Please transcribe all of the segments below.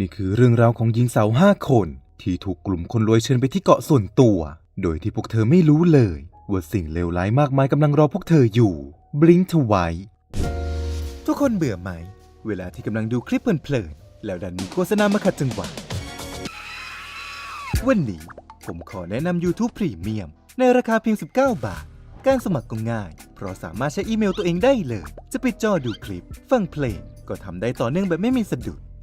นี่คือเรื่องราวของหญิงสาวห้าคนที่ถูกกลุ่มคนรวยเชิญไปที่เกาะส่วนตัว โดยที่พวกเธอไม่รู้เลย ว่าสิ่งเลวร้ายมากมายกำลังรอพวกเธออยู่ บลิงทไวทุกคนเบื่อไหม เวลาที่กำลังดูคลิปเพลินๆแล้วดันมีโฆษณามาขัดจังหวะวันนี้ผมขอแนะนำ YouTube Premium ในราคาเพียง 19 บาท การสมัครก็ง่าย เพราะสามารถใช้อีเมลตัวเองได้เลย จะปิดจอดูคลิป ฟังเพลง ก็ทำได้ต่อเนื่องแบบไม่มีสะดุด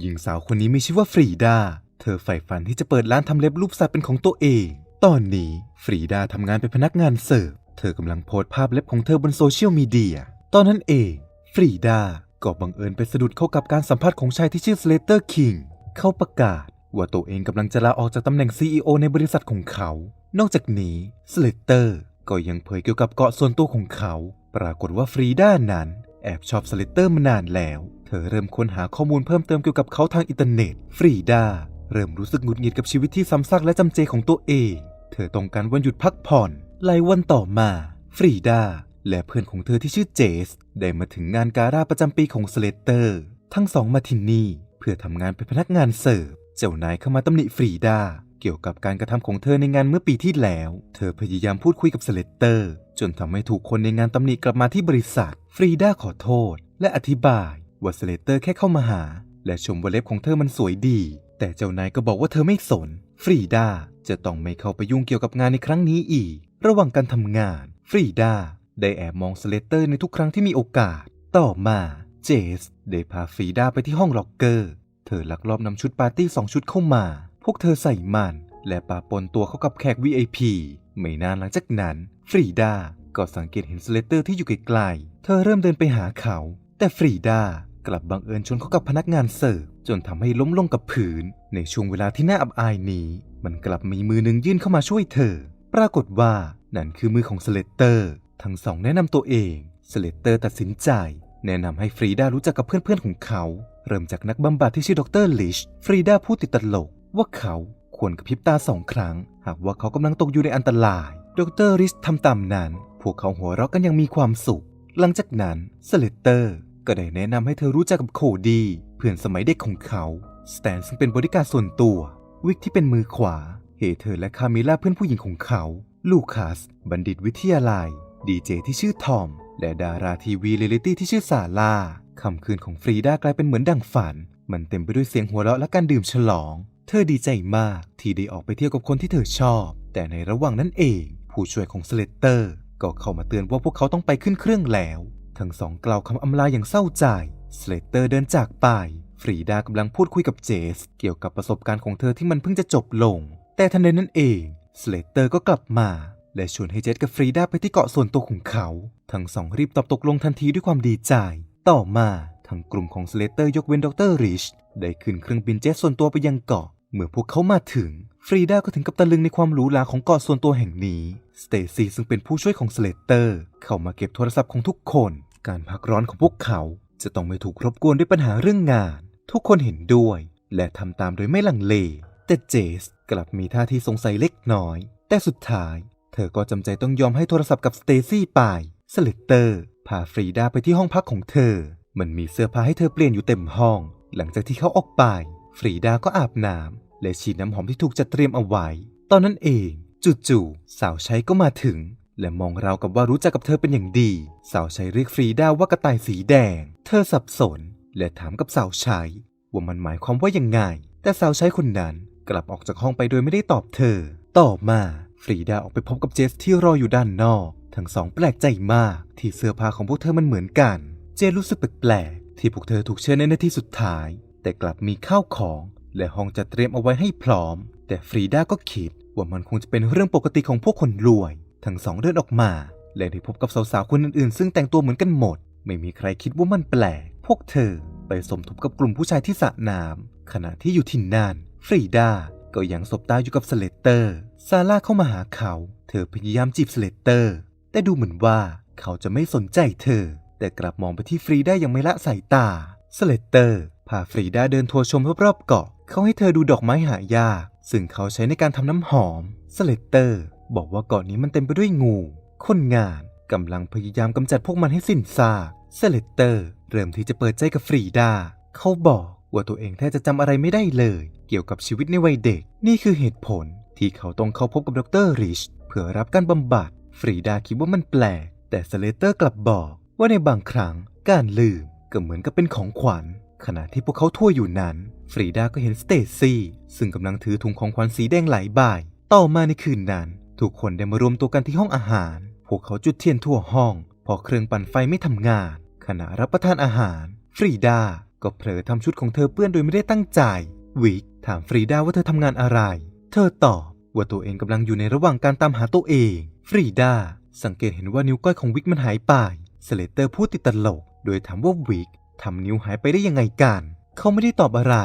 หญิงสาวคนนี้มีชื่อว่าฟรีดา เธอใฝ่ฝันที่จะเปิดร้านทำเล็บรูปสัตว์เป็นของตัวเอง ตอนนี้ฟรีดาทำงานเป็นพนักงานเสิร์ฟ เธอกำลังโพสต์ภาพเล็บของเธอบนโซเชียลมีเดีย ตอนนั้นเอง ฟรีดาก็บังเอิญไปสะดุดเข้ากับการสัมภาษณ์ของชายที่ชื่อสเลเตอร์คิง เขาประกาศว่าตัวเองกำลังจะลาออกจากตำแหน่ง CEO ในบริษัทของเขา นอกจากนี้สเลเตอร์ก็ยังเผยเกี่ยวกับเกาะส่วนตัวของเขา ปรากฏว่าฟรีด้านั้น แอบชอบสเลเตอร์มานานแล้ว ธอเริ่มค้นหาข้อมูลเพิ่มเติมเกี่ยวกับเขาทางอินเทอร์เน็ต ฟรีด้าเริ่มรู้สึกหงุดหงิดกับชีวิตที่ซ้ำซากและจำเจของตัวเอง เธอต้องการวันหยุดพักผ่อนหลายวันต่อมา ฟรีด้าและเพื่อนของเธอที่ชื่อเจส ได้มาถึงงานการ่าประจำปีของสเลเตอร์ ทั้งสองมาที่นี่ เพื่อทำงานเป็นพนักงานเสิร์ฟ เจ้านายเข้ามาตำหนิฟรีดาเกี่ยวกับการกระทำของเธอในงานเมื่อปีที่แล้ว เธอพยายามพูดคุยกับสเลเตอร์ จนทำให้ถูกคนในงานตำหนิกลับมาที่บริษัท ฟรีดาขอโทษ และอธิบาย ว่าสเลเตอร์แค่เข้ามาหา และชมว่าเล็บของเธอมันสวยดี แต่เจ้านายก็บอกว่าเธอไม่สน ฟรีดาจะต้องไม่เข้าไปยุ่งเกี่ยวกับงานในครั้งนี้อีก ระหว่างการทำงาน ฟรีดาได้แอบมองสเลเตอร์ในทุกครั้งที่มีโอกาส ต่อมาเจสได้พาฟรีดาไปที่ห้องล็อกเกอร์ เธอลักลอบนำชุดปาร์ตี้สองชุดเข้ามา พวกเธอใส่มันและปาปนตัวเข้ากับแขก VIP ไม่นานหลังจากนั้น ฟรีดาก็สังเกตเห็นสเลเตอร์ที่อยู่ไกลๆ เธอเริ่มเดินไปหาเขา แต่ฟรีดา กลับบังเอิญชนเข้ากับพนักงานเสิร์ฟจนทำให้ล้มลงกับผืน ในช่วงเวลาที่น่าอับอายนี้ มันกลับมีมือหนึ่งยื่นเข้ามาช่วยเธอ ปรากฏว่านั่นคือมือของสเลตเตอร์ ทั้งสองแนะนำตัวเองสเลตเตอร์ตัดสินใจ แนะนำให้ฟรีดารู้จักกับเพื่อนๆของเขา เริ่มจากนักบำบัดที่ชื่อดรลิชฟรีดาพูดติดตลกว่าเขาควรกระพริบตาสองครั้ง หากว่าเขากำลังตกอยู่ในอันตราย ดรลิชทำตามนั้น พวกเขาหัวเราะกันอยังมีความสุข หลังจากนั้นสเลตเตอร์ ก็ได้แนะนำให้เธอรู้จักกับโคดี เพื่อนสมัยเด็กของเขาสแตนซึ่งเป็นบริการส่วนตัว วิกที่เป็นมือขวาเฮเธอร์และคามิล่าเพื่อนผู้หญิงของเขา ลูคัส บัณฑิตวิทยาลัย ดีเจที่ชื่อทอม และดาราทีวีเรลิตี้ที่ชื่อซาร่าค่ำคืนของฟรีดากลายเป็นเหมือนดังฝัน มันเต็มไปด้วยเสียงหัวเราะและการดื่มฉลอง เธอดีใจมากที่ได้ออกไปเที่ยวกับคนที่เธอชอบ แต่ในระหว่างนั้นเอง ผู้ช่วยของสเลตเตอร์ ก็เข้ามาเตือนว่าพวกเขาต้องไปขึ้นเครื่องแล้ว ทั้งสองกล่าวคำอำลาอย่างเศร้าใจสเลเตอร์เดินจากไป ฟรีดากำลังพูดคุยกับเจส เกี่ยวกับประสบการณ์ของเธอที่มันเพิ่งจะจบลง แต่ทันใดนั้นเองสเลเตอร์ก็กลับมา และชวนให้เจสกับฟรีดาไปที่เกาะส่วนตัวของเขา ทั้งสองรีบตอบตกลงทันทีด้วยความดีใจ ต่อมาทั้งกลุ่มของสเลเตอร์ยกเว้นดรริชได้ขึ้นเครื่องบินเจ็ตส่วนตัวไปยังเกาะ เมื่อพวกเขามาถึง ฟรีดาก็ถึงกับตะลึงในความหรูหราของเกาะส่วนตัวแห่งนี้ สเตซี่ซึ่งเป็นผู้ช่วยของสเลเตอร์ เข้ามาเก็บโทรศัพท์ของทุกคน การพักร้อนของพวกเขา จะต้องไม่ถูกรบกวนด้วยปัญหาเรื่องงาน ทุกคนเห็นด้วย และทำตามโดยไม่ลังเล แต่เจสกลับมีท่าทีสงสัยเล็กน้อย แต่สุดท้าย เธอก็จำใจต้องยอมให้โทรศัพท์กับสเตซี่ไป สเลเตอร์พาฟรีดาไปที่ห้องพักของเธอ มันมีเสื้อผ้าให้เธอเปลี่ยนอยู่เต็มห้อง หลังจากที่เขาออกไป ฟรีดาก็อาบน้ำ และฉีดน้ำหอมที่ถูกจัดเตรียมเอาไว้ ตอนนั้นเองจู่ๆสาวใช้ก็มาถึง และมองราวกับว่ารู้จักกับเธอเป็นอย่างดี สาวใช้เรียกฟรีด้าว่ากระต่ายสีแดง เธอสับสน และถามกับสาวใช้ว่ามันหมายความว่ายังไง แต่สาวใช้คนนั้นกลับออกจากห้องไปโดยไม่ได้ตอบเธอ ต่อมาฟรีดาออกไปพบกับเจสที่รออยู่ด้านนอก ทั้งสองแปลกใจมาก ที่เสื้อผ้าของพวกเธอมันเหมือนกัน เจสรู้สึกแปลกๆที่พวกเธอถูกเชิญในนาทีสุดท้าย แต่กลับมีข้าวของ และห้องจัดเตรียมเอาไว้ให้พร้อม แต่ฟรีดาก็คิดว่ามันคงจะเป็นเรื่องปกติของพวกคนรวย ทั้งสองเดินออกมา และได้พบกับสาวๆคนอื่นๆ ซึ่งแต่งตัวเหมือนกันหมด ไม่มีใครคิดว่ามันแปลก พวกเธอไปสมทบกับกลุ่มผู้ชายที่สระน้ำขณะที่อยู่ที่นั่นฟรีดาก็ยังสบตาอยู่กับสเลตเตอร์ ซาร่าเข้ามาหาเขา เธอพยายามจีบสเลตเตอร์ แต่ดูเหมือนว่าเขาจะไม่สนใจเธอ แต่กลับมองไปที่ฟรีด้ายังไม่ละสายตา สเลตเตอร์ พาฟรีด้าเดินทัวร์ชมรอบๆเกาะเขาให้เธอดูดอกไม้หายากซึ่งเขาใช้ในการทำน้ำหอมสเลตเตอร์ บอกว่าเกาะนี้มันเต็มไปด้วยงู คนงานกำลังพยายามกำจัดพวกมันให้สิ้นซากสเลตเตอร์ เริ่มที่จะเปิดใจกับฟรีดา เขาบอกว่าตัวเองแทบจะจำอะไรไม่ได้เลย เกี่ยวกับชีวิตในวัยเด็ก นี่คือเหตุผลที่เขาต้องเข้าพบกับดรริชเพื่อรับการบำบัด ฟรีดาคิดว่ามันแปลก แต่สเลตเตอร์กลับบอกว่าในบางครั้งการลืมก็เหมือนกับเป็นของขวัญ ขณะที่พวกเขาทั่วอยู่นั้น ฟรีดาก็เห็นสเตซี่ซึ่งกำลังถือถุงของขวัญสีแดงหลายใบต่อมาในคืนนั้น ทุกคนได้มารวมตัวกันที่ห้องอาหาร พวกเขาจุดเทียนทั่วห้องพอเครื่องปั่นไฟไม่ทำงาน ขณะรับประทานอาหาร ฟรีดาก็เผลอทำชุดของเธอเปื้อนโดยไม่ได้ตั้งใจ วิกถามฟรีดาว่าเธอทำงานอะไร เธอตอบว่าตัวเองกำลังอยู่ในระหว่างการตามหาตัวเอง ฟรีดาสังเกตเห็นว่านิ้วก้อยของวิกมันหายไป สเลตเตอร์พูดติดตลก โดยถามว่าวิก ทำนิ้วหายไปได้ยังไงกัน เขาไม่ได้ตอบอะไร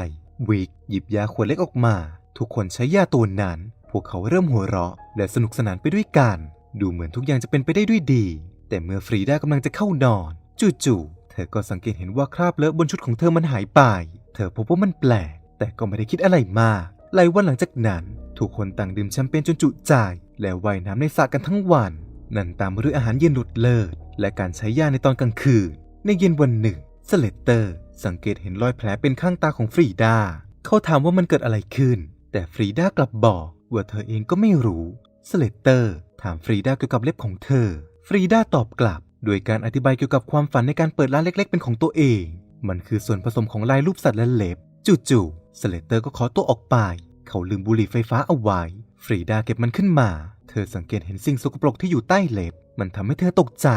วิกหยิบยาขวดเล็กออกมา ทุกคนใช้ยาตัวนั้น พวกเขาเริ่มหัวเราะ และสนุกสนานไปด้วยกัน ดูเหมือนทุกอย่างจะเป็นไปได้ด้วยดี แต่เมื่อฟรีดากำลังจะเข้านอน จู่ๆ เธอก็สังเกตเห็นว่าคราบเลอะบนชุดของเธอมันหายไป เธอพบว่ามันแปลก แต่ก็ไม่ได้คิดอะไรมากหลายวันหลังจากนั้น ทุกคนต่างดื่มแชมเปญจนจุใจ และว่ายน้ำในสระกันทั้งวัน นั่นตามมาด้วยอาหารเย็นรสเลิศ และการใช้ยาในตอนกลางคืน ในเย็นวันหนึ่ง สเลตเตอร์ สังเกตเห็นรอยแผลเป็นข้างตาของฟรีดา เขาถามว่ามันเกิดอะไรขึ้น แต่ฟรีดากลับบอกว่าเธอเองก็ไม่รู้ สเลตเตอร์ ถามฟรีดาเกี่ยวกับเล็บของเธอ ฟรีดาตอบกลับ โดยการอธิบายเกี่ยวกับความฝันในการเปิดร้านเล็ก ๆ เป็นของตัวเอง มันคือส่วนผสมของลายรูปสัตว์และเล็บ จู่ๆ สเลตเตอร์ก็ขอตัวออกไป เขาลืมบุหรี่ไฟฟ้าเอาไว้ ฟรีดาเก็บมันขึ้นมา เธอสังเกตเห็นสิ่งสกปรกที่อยู่ใต้เล็บ มันทำให้เธอตกใจ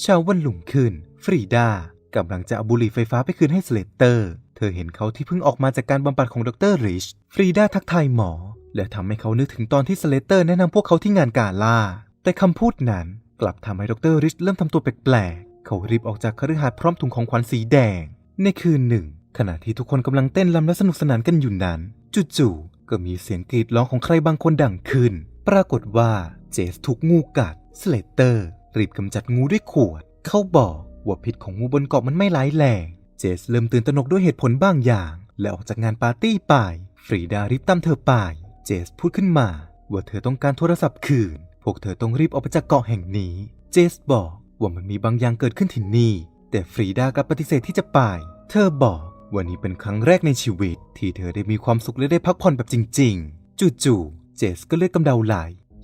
เช้าวันรุ่งขึ้น ฟรีดา กำลังจะเอาบุหรี่ไฟฟ้าไปคืนให้สเลตเตอร์ เธอเห็นเขาที่เพิ่งออกมาจากการบำบัดของดรริช ฟรีดาทักทายหมอ และทำให้เขานึกถึงตอนที่สเลตเตอร์แนะนำพวกเขาที่งานกาล่า แต่คำพูดนั้นกลับทำให้ดรริชเริ่มทำตัวแปลกๆ เขารีบออกจากคฤหาสน์พร้อมถุงของขวัญสีแดง ในคืนหนึ่ง ขณะที่ทุกคนกำลังเต้นรำและสนุกสนานกันอยู่นั้น จู่ๆ ก็มีเสียงกรีดร้องของใครบางคนดังขึ้น ปรากฏว่าเจสถูกงูกัด สเลตเตอร์รีบกำจัดงูด้วยขวด เขาบอก ว่าพิษของงูบนเกาะมันไม่ร้ายแรงเจสเริ่มตื่นตระหนกด้วยเหตุผลบางอย่าง และออกจากงานปาร์ตี้ไป ฟรีดารีบตามเธอไป เจสพูดขึ้นมา ว่าเธอต้องการโทรศัพท์คืน พวกเธอต้องรีบออกไปจากเกาะแห่งนี้ เจสบอกว่ามันมีบางอย่างเกิดขึ้นที่นี่ แต่ฟรีดากลับปฏิเสธที่จะไป เธอบอกว่านี่เป็นครั้งแรกในชีวิต ที่เธอได้มีความสุขและได้พักผ่อนแบบจริง ๆ จู่ๆ เจสก็เลือดกำเดาไหล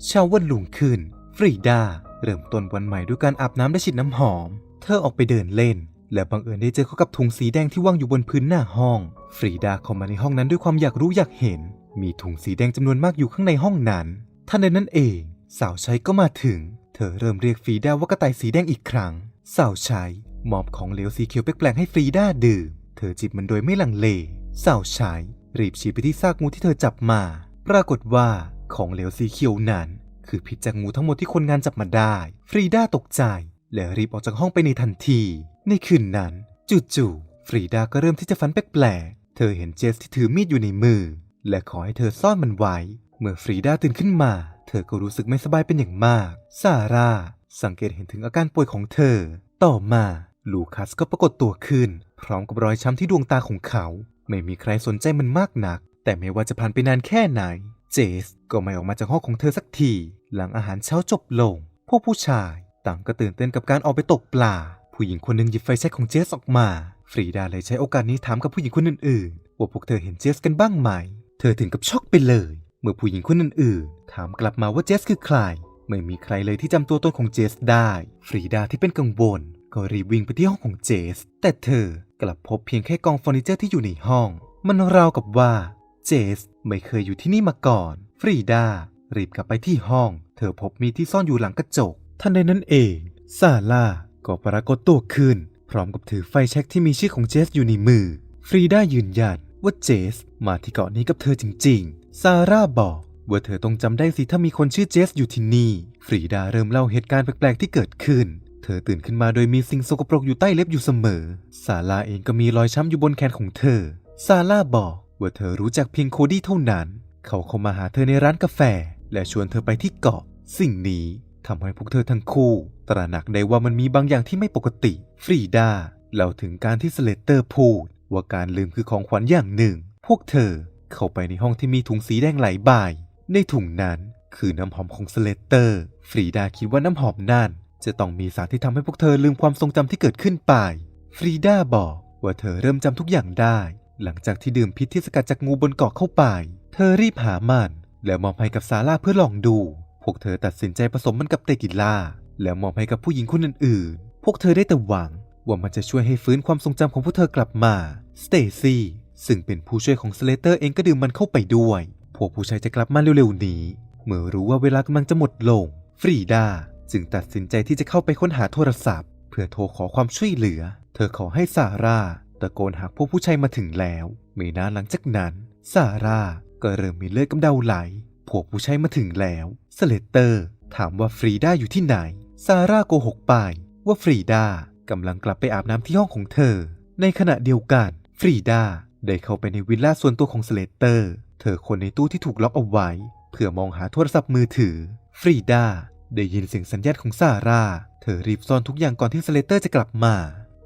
เช้าวันรุ่งขึ้น ฟรีดาเริ่มต้นวันใหม่ด้วยการอาบน้ำและฉีดน้ำหอม เธอออกไปเดินเล่น และบังเอิญได้เจอเข้ากับถุงสีแดงที่วางอยู่บนพื้นหน้าห้อง ฟรีดาเข้ามาในห้องนั้นด้วยความอยากรู้อยากเห็น มีถุงสีแดงจำนวนมากอยู่ข้างในห้องนั้นทันใดนั้นเอง สาวใช้ก็มาถึง เธอเริ่มเรียกฟรีดาว่ากระต่ายสีแดงอีกครั้ง สาวใช้มอบของเหลวสีเขียวแปลกๆให้ฟรีดาดื่ม เธอจิบมันโดยไม่ลังเล สาวใช้รีบชี้ไปที่ซากงูที่เธอจับมา ปรากฏว่าของเหลวสีเขียวนั้น คือพิษจากงูทั้งหมดที่คนงานจับมาได้ ฟรีดาตกใจ และรีบออกจากห้องไปในทันที ในคืนนั้น จู่ๆฟรีดาก็เริ่มที่จะฝันแปลกๆ เธอเห็นเจสที่ถือมีดอยู่ในมือ และขอให้เธอซ่อนมันไว้ เมื่อฟรีดาตื่นขึ้นมา เธอก็รู้สึกไม่สบายเป็นอย่างมาก ซาร่า สังเกตเห็นถึงอาการป่วยของเธอ ต่อมา ลูคัสก็ปรากฏตัวขึ้น พร้อมกับรอยช้ำที่ดวงตาของเขา ไม่มีใครสนใจมันมากนัก แต่ไม่ว่าจะผ่านไปนานแค่ไหน เจสก็ไม่ออกมาจากห้องของเธอสักที หลังอาหารเช้าจบลง พวกผู้ชาย ต่างก็ตื่นเต้นกับการออกไปตกปลา ผู้หญิงคนหนึ่งหยิบไฟแช็กของเจสออกมา ฟรีดาเลยใช้โอกาสนี้ถามกับผู้หญิงคนอื่นๆว่าพวกเธอเห็นเจสกันบ้างไหม เธอถึงกับช็อกไปเลย เมื่อผู้หญิงคนอื่นๆถามกลับมาว่าเจสคือใคร ไม่มีใครเลยที่จำตัวตนของเจสได้ ฟรีดาที่เป็นกังวลก็รีบวิ่งไปที่ห้องของเจส แต่เธอกลับพบเพียงแค่กองเฟอร์นิเจอร์ที่อยู่ในห้อง มันราวกับว่าเจสไม่เคยอยู่ที่นี่มาก่อน ฟรีดารีบกลับไปที่ห้อง เธอพบมีดที่ซ่อนอยู่หลังกระจก ทันใดนั้นเอง ซาร่าก็ปรากฏตัวขึ้น พร้อมกับถือไฟแช็กที่มีชื่อของเจสอยู่ในมือ ฟรีด้ายืนยันว่าเจสมาที่เกาะนี้กับเธอจริงๆ ซาร่าบอกว่าเธอต้องจำได้สิถ้ามีคนชื่อเจสอยู่ที่นี่ ฟรีดาเริ่มเล่าเหตุการณ์แปลกๆที่เกิดขึ้น เธอตื่นขึ้นมาโดยมีสิ่งสกปรกอยู่ใต้เล็บอยู่เสมอ ซาร่าเองก็มีรอยช้ำอยู่บนแขนของเธอ ซาร่าบอกว่าเธอรู้จักเพียงโคดี้เท่านั้น เขาเข้ามาหาเธอในร้านกาแฟ และชวนเธอไปที่เกาะ สิ่งนี้ ทำให้พวกเธอทั้งคู่ ตระหนักได้ว่ามันมีบางอย่างที่ไม่ปกติ ฟรีดาเล่าถึงการที่สเลเตอร์พูด ว่าการลืมคือของขวัญอย่างหนึ่ง พวกเธอเข้าไปในห้องที่มีถุงสีแดงหลายใบในถุงนั้นคือน้ำหอมของสเลเตอร์ ฟรีดาคิดว่าน้ำหอมนั่นจะต้องมีสารที่ทำให้พวกเธอลืมความทรงจำที่เกิดขึ้นไป ฟรีดาบอกว่าเธอเริ่มจำทุกอย่างได้ หลังจากที่ดื่มพิษที่สกัดจากงูบนเกาะเข้าไป เธอรีบหามัน แล้วมอบให้กับซาร่าเพื่อลองดู พวกเธอตัดสินใจผสมมันกับเตกิล่า แล้วมอบให้กับผู้หญิงคนอื่นๆ พวกเธอได้แต่หวังว่ามันจะช่วยให้ฟื้นความทรงจำของพวกเธอกลับมา สเตซี่ซึ่งเป็นผู้ช่วยของสเลเตอร์เองก็ดื่มมันเข้าไปด้วย พวกผู้ชายจะกลับมาเร็วๆนี้ เมื่อรู้ว่าเวลากำลังจะหมดลง ฟรีดาจึงตัดสินใจที่จะเข้าไปค้นหาโทรศัพท์ เพื่อโทรขอความช่วยเหลือ เธอขอให้ซาร่าตะโกนหากพวกผู้ชายมาถึงแล้ว ไม่นานหลังจากนั้นซาร่าก็เริ่มมีเลือดกำเดาไหล พวกผู้ชายมาถึงแล้ว สเลเตอร์ ถามว่าฟรีด้าอยู่ที่ไหน ซาร่าโกหกไปว่าฟรีด้ากำลังกลับไปอาบน้ำที่ห้องของเธอ ในขณะเดียวกัน ฟรีด้าได้เข้าไปในวิลล่าส่วนตัวของสเลเตอร์ เธอคนในตู้ที่ถูกล็อกเอาไว้ เพื่อมองหาโทรศัพท์มือถือ ฟรีด้าได้ยินเสียงสัญญาณของซาร่า เธอรีบซ่อนทุกอย่างก่อนที่สเลเตอร์จะกลับมา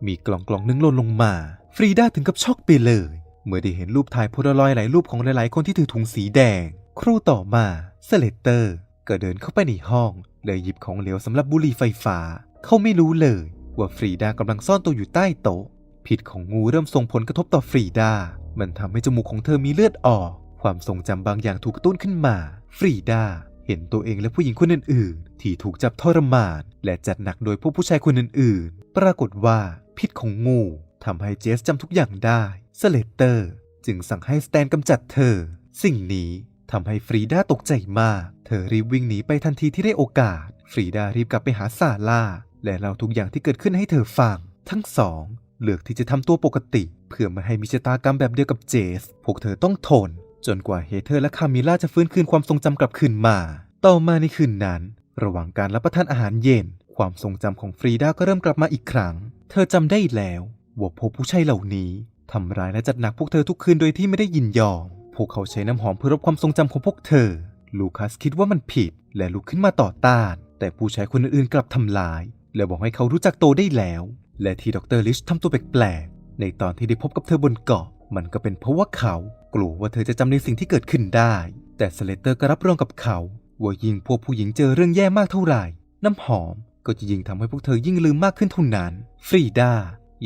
มีกล่องกล่องนึงหล่นลงมา ฟรีด้าถึงกับช็อกไปเลย เมื่อได้เห็นรูปถ่ายโพลารอยด์หลายรูปของหลายๆ คนที่ถือถุงสีแดง ครู่ต่อมาสเลเตอร์ ก็เดินเข้าไปในห้องเลยหยิบของเหลวสำหรับบุหรี่ไฟฟ้า เขาไม่รู้เลย ว่าฟรีดากำลังซ่อนตัวอยู่ใต้โต๊ะพิษของงูเริ่มส่งผลกระทบต่อฟรีดา มันทำให้จมูกของเธอมีเลือดออก ความทรงจำบางอย่างถูกกระตุ้นขึ้นมา ฟรีดาเห็นตัวเองและผู้หญิงคนอื่นๆ ที่ถูกจับทรมาน และจัดหนักโดยพวกผู้ชายคนอื่นๆ ปรากฏว่าพิษของงูทำให้เจสจำทุกอย่างได้ สเลตเตอร์ จึงสั่งให้สแตนกำจัดเธอ สิ่งนี้ทำให้ฟรีดาตกใจมาก เธอรีบวิ่งหนีไปทันทีที่ได้โอกาส ฟรีดารีบกลับไปหาซาร่า และเล่าทุกอย่างที่เกิดขึ้นให้เธอฟัง ทั้งสองเลือกที่จะทำตัวปกติ เพื่อไม่ให้มีชะตากรรมแบบเดียวกับเจส พวกเธอต้องทน จนกว่าเฮเธอร์และคามิล่าจะฟื้นคืนความทรงจำกลับคืนมา ต่อมาในคืนนั้น ระหว่างการรับประทานอาหารเย็น ความทรงจำของฟรีดาก็เริ่มกลับมาอีกครั้ง เธอจำได้แล้วว่าพวกผู้ชายเหล่านี้ทำร้ายและจัดหนักพวกเธอทุกคืนโดยที่ไม่ได้ยินยอม พวกเขาใช้น้ำหอมเพื่อลบความทรงจำของพวกเธอ ลูคัสคิดว่ามันผิด และลุกขึ้นมาต่อต้าน แต่ผู้ชายคนอื่นๆกลับทำลาย และบอกให้เขารู้จักโตได้แล้ว และที่ดรลิชทำตัวแปลกๆในตอนที่ได้พบกับเธอบนเกาะ มันก็เป็นเพราะว่าเขากลัวว่าเธอจะจำในสิ่งที่เกิดขึ้นได้ แต่สเลเตอร์ก็รับรองกับเขา ว่ายิ่งพวกผู้หญิงเจอเรื่องแย่มากเท่าไหร่ น้ำหอมก็จะยิ่งทำให้พวกเธอยิ่งลืมมากขึ้นเท่านั้น ฟรีดา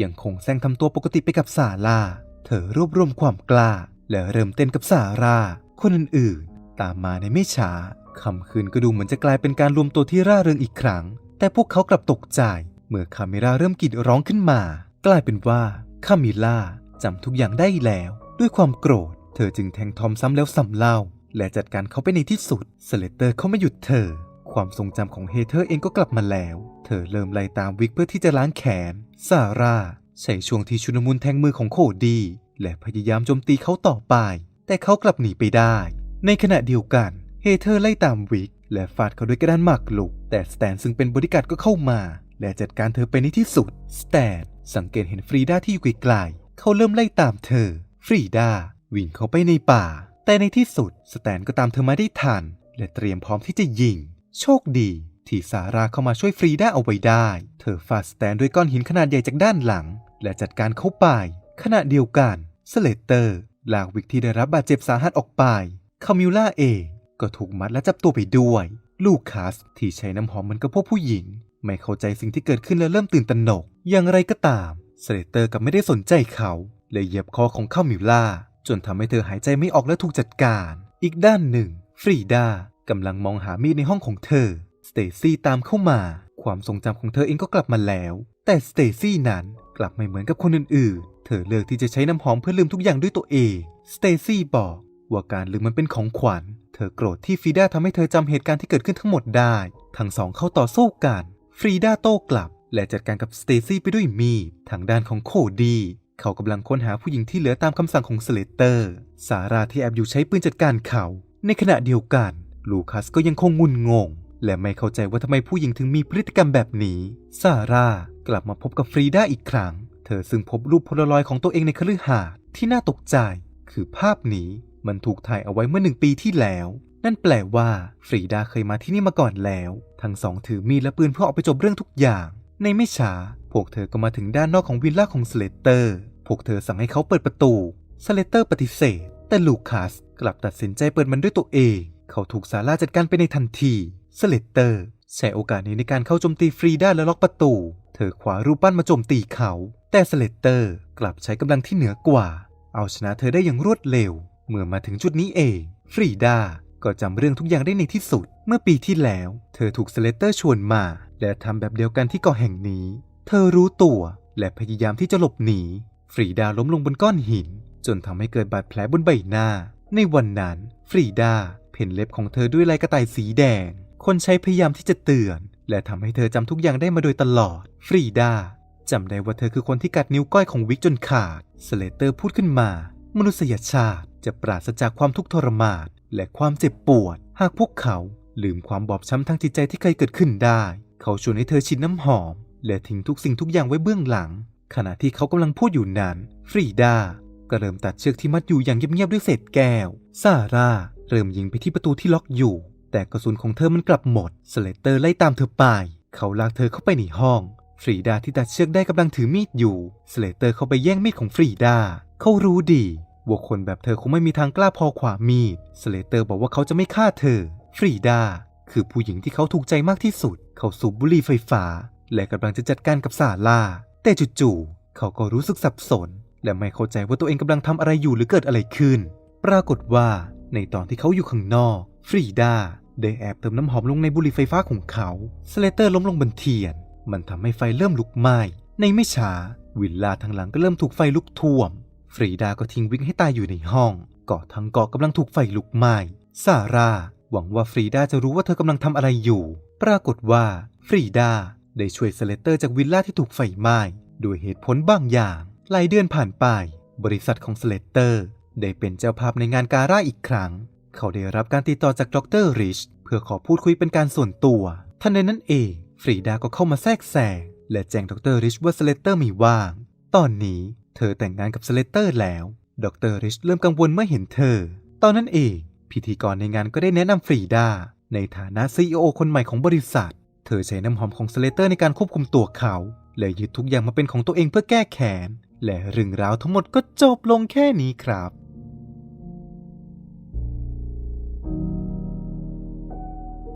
ยังคงแซงทำตัวปกติไปกับซาร่า เธอรวบรวมความกล้า และเริ่มเต้นกับซาร่า คนอื่น ตามมาในไม่ช้าคำคืนก็ดูเหมือนจะกลายเป็นการรวมตัวที่ร่าเริงอีกครั้ง แต่พวกเขากลับตกใจ เมื่อคาเมราเริ่มกรีดร้องขึ้นมา กลายเป็นว่าคามิล่าจำทุกอย่างได้แล้ว ด้วยความโกรธ เธอจึงแทงทอมซ้ำแล้วซ้ำเล่า และจัดการเขาไปในที่สุดสเลเตอร์เขาไม่หยุดเธอ ความทรงจำของเฮเธอร์เองก็กลับมาแล้ว เธอเริ่มไล่ตามวิกเพื่อที่จะล้างแขนซาร่าใช้ช่วงที่ชุนมุนแทงมือของโคดี และพยายามโจมตีเขาต่อไป แต่เขากลับหนีไปได้ ในขณะเดียวกันเฮเธอร์ไล่ตามวิกและฟาดเขาด้วยกระดานหมากลุก แต่สแตนซึ่งเป็นบริการก็เข้ามา และจัดการเธอไปในที่สุด สแตนสังเกตเห็นฟรีดาที่อยู่ไกลๆเขาเริ่มไล่ตามเธอ ฟรีดาวิ่งเข้าไปในป่า แต่ในที่สุดสแตนก็ตามเธอมาได้ทัน และเตรียมพร้อมที่จะยิง โชคดี ที่ซาร่าเข้ามาช่วยฟรีดาเอาไว้ได้ เธอฟาดสแตนด้วยก้อนหินขนาดใหญ่จากด้านหลัง และจัดการเข้าไป ขณะเดียวกันสเลเตอร์ลากวิกที่ได้รับบาดเจ็บสาหัสออกไป คามิลล่าเองก็ถูกมัดและจับตัวไปด้วย ลูคัสที่ใช้น้ำหอมเหมือนกับพวกผู้หญิง ไม่เข้าใจสิ่งที่เกิดขึ้นและเริ่มตื่นตระหนก อย่างไรก็ตามสเลตเตอร์กับไม่ได้สนใจเขาเลยเหยียบคอของคามิลล่าจนทำให้เธอหายใจไม่ออกและถูกจัดการ อีกด้านหนึ่ง ฟรีดากำลังมองหามีดในห้องของเธอ สเตซี่ตามเข้ามา ความทรงจำของเธอเองก็กลับมาแล้ว แต่สเตซี่นั้นกลับไม่เหมือนกับคนอื่นๆ เธอเลือกที่จะใช้น้ำหอมเพื่อลืมทุกอย่างด้วยตัวเอง สเตซี่บอก ว่าการลืมมันเป็นของขวัญ เธอโกรธที่ฟรีดาทำให้เธอจำเหตุการณ์ที่เกิดขึ้นทั้งหมดได้ ทั้งสองเข้าต่อสู้กัน ฟรีดาโต้กลับ และจัดการกับสเตซี่ไปด้วยมีด ทางด้านของโคดี เขากำลังค้นหาผู้หญิงที่เหลือตามคำสั่งของสเลเตอร์ สาราที่แอบอยู่ใช้ปืนจัดการเขา ในขณะเดียวกัน ลูคัสก็ยังคงงุนงง และไม่เข้าใจว่าทำไมผู้หญิงถึงมีพฤติกรรมแบบนี้ ซาร่ากลับมาพบกับฟรีดาอีกครั้ง เธอซึ่งพบรูปโพลารอยของตัวเองในคฤหาสน์ที่น่าตกใจ คือภาพนี้ มันถูกถ่ายเอาไว้เมื่อหนึ่งปีที่แล้ว นั่นแปลว่าฟรีดาเคยมาที่นี่มาก่อนแล้ว ทั้งสองถือมีดและปืนเพื่อออกไปจบเรื่องทุกอย่าง ในไม่ช้า พวกเธอก็มาถึงด้านนอกของวิลล่าของสเลเตอร์ พวกเธอสั่งให้เขาเปิดประตู สเลเตอร์ปฏิเสธ แต่ลูคัสกลับตัดสินใจเปิดมันด้วยตัวเอง เขาถูกซาร่าจัดการไปในทันที สเลเตอร์ใช้โอกาสนี้ในการเข้าโจมตีฟรีดาและล็อกประตู เธอขวารูปปั้นมาโจมตีเขา แต่สเลเตอร์กลับใช้กำลังที่เหนือกว่า เอาชนะเธอได้อย่างรวดเร็ว เมื่อมาถึงจุดนี้เอง ฟรีดาก็จำเรื่องทุกอย่างได้ในที่สุด เมื่อปีที่แล้ว เธอถูกสเลตเตอร์ชวนมา และทำแบบเดียวกันที่เกาะแห่งนี้ เธอรู้ตัวและพยายามที่จะหลบหนี ฟรีดาล้มลงบนก้อนหิน จนทำให้เกิดบาดแผลบนใบหน้า ในวันนั้น ฟรีดาเพ่นเล็บของเธอด้วยลายกระต่ายสีแดง คนใช้พยายามที่จะเตือน และทำให้เธอจำทุกอย่างได้มาโดยตลอด ฟรีดาจำได้ว่าเธอคือคนที่กัดนิ้วก้อยของวิกจนขาด สเลเตอร์พูดขึ้นมา มนุษยชาติ จะปราศจากความทุกข์ทรมานและความเจ็บปวด หากพวกเขาลืมความบอบช้ำทางจิตใจที่เคยเกิดขึ้นได้ เขาชวนให้เธอฉีดน้ำหอม และทิ้งทุกสิ่งทุกอย่างไว้เบื้องหลัง ขณะที่เขากำลังพูดอยู่นั้น ฟรีดาก็เริ่มตัดเชือกที่มัดอยู่อย่างเงียบๆด้วยเศษแก้ว ซาร่าเริ่มยิงไปที่ประตูที่ล็อกอยู่ แต่กระสุนของเธอมันกลับหมด สเลเตอร์ไล่ตามเธอไป เขาลากเธอเข้าไปในห้อง ฟรีดาที่ตัดเชือกได้กำลังถือมีดอยู่ สเลเตอร์เข้าไปแย่งมีดของฟรีดา เขารู้ดี ว่าคนแบบเธอคงไม่มีทางกล้าพอขวามีด สเลเตอร์บอกว่าเขาจะไม่ฆ่าเธอ ฟรีดา คือผู้หญิงที่เขาถูกใจมากที่สุด เขาสูบบุหรี่ไฟฟ้า และกำลังจะจัดการกับซาร่า แต่จู่ๆ เขาก็รู้สึกสับสน และไม่เข้าใจว่าตัวเองกำลังทำอะไรอยู่หรือเกิดอะไรขึ้น ปรากฏว่า ในตอนที่เขาอยู่ข้างนอก ฟรีดาได้แอบเติมน้ำหอมลงในบุหรี่ไฟฟ้าของเขา สเลเตอร์ล้มลงบนเทียน มันทำให้ไฟเริ่มลุกไหม้ ในไม่ช้า วิลล่าทางหลังก็เริ่มถูกไฟลุกท่วม ฟรีดาก็ทิ้งวิกให้ตายอยู่ในห้องเกาะทั้งเกาะกำลังถูกไฟลุกไหม้ซาร่าหวังว่าฟรีดาจะรู้ว่าเธอกำลังทำอะไรอยู่ ปรากฏว่าฟรีดาได้ช่วยสเลเตอร์จากวิลล่าที่ถูกไฟไหม้ด้วยเหตุผลบางอย่างหลายเดือนผ่านไป บริษัทของสเลเตอร์ ได้เป็นเจ้าภาพในงานการ่าอีกครั้ง เขาได้รับการติดต่อจากดรริชเพื่อขอพูดคุยเป็นการส่วนตัวทันใดนั้นเอง ฟรีดาก็เข้ามาแทรกแซงและแจ้งดรริชว่าสเลเตอร์มีว่าง ตอนนี้ เธอแต่งงานกับสเลเตอร์แล้วดรริชเริ่มกังวลเมื่อเห็นเธอ ตอนนั้นเอง พิธีกรในงานก็ได้แนะนำฟรีดา ในฐานะซีอคนใหม่ของบริษัท เธอใช้น้ำหอมของสเลเตอร์ในการควบคุมตัวเขาและยึดทุกอย่างมาเป็นของตัวเองเพื่อแก้แค้นและเรื่องราวทั้งหมดก็จบลงแค่นี้ครับ